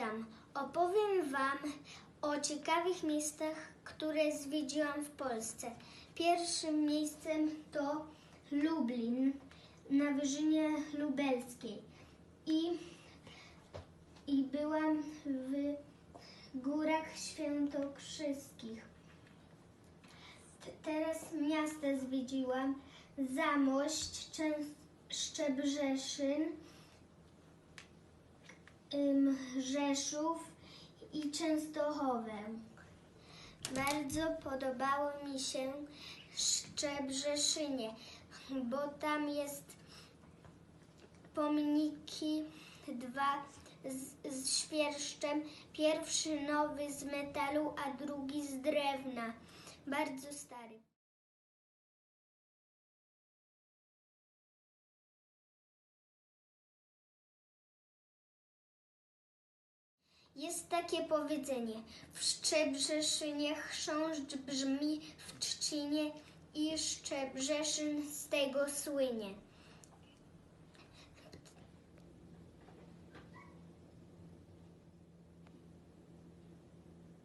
Witam. Opowiem Wam o ciekawych miejscach, które zwiedziłam w Polsce. Pierwszym miejscem to Lublin na Wyżynie Lubelskiej. I, i byłam w Górach Świętokrzyskich. T- Teraz miasta zwiedziłam Zamość, Szczebrzeszyn, Rzeszów i Częstochowę. Bardzo podobało mi się Szczebrzeszynie, bo tam jest pomniki dwa z, z świerszczem. Pierwszy nowy z metalu, a drugi z drewna. Bardzo stary. Jest takie powiedzenie: w Szczebrzeszynie chrząszcz brzmi w trzcinie i Szczebrzeszyn z tego słynie.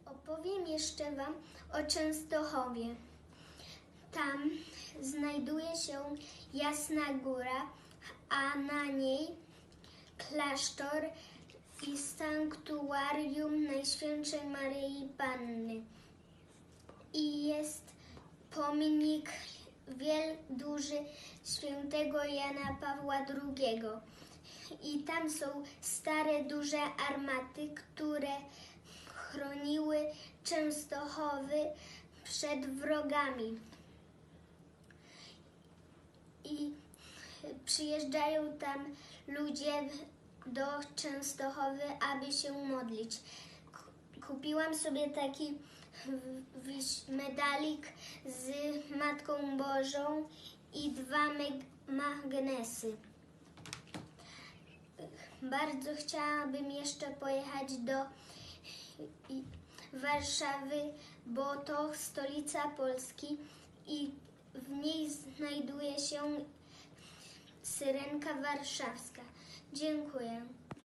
Opowiem jeszcze Wam o Częstochowie. Tam znajduje się Jasna Góra, a na niej klasztor i sanktuarium Najświętszej Maryi Panny. I jest pomnik wiel duży świętego Jana Pawła II. I tam są stare, duże armaty, które chroniły Częstochowy przed wrogami. I przyjeżdżają tam ludzie do Częstochowy, aby się modlić. Kupiłam sobie taki medalik z Matką Bożą i dwa magnesy. Bardzo chciałabym jeszcze pojechać do Warszawy, bo to stolica Polski i w niej znajduje się Syrenka Warszawska. 辛苦呀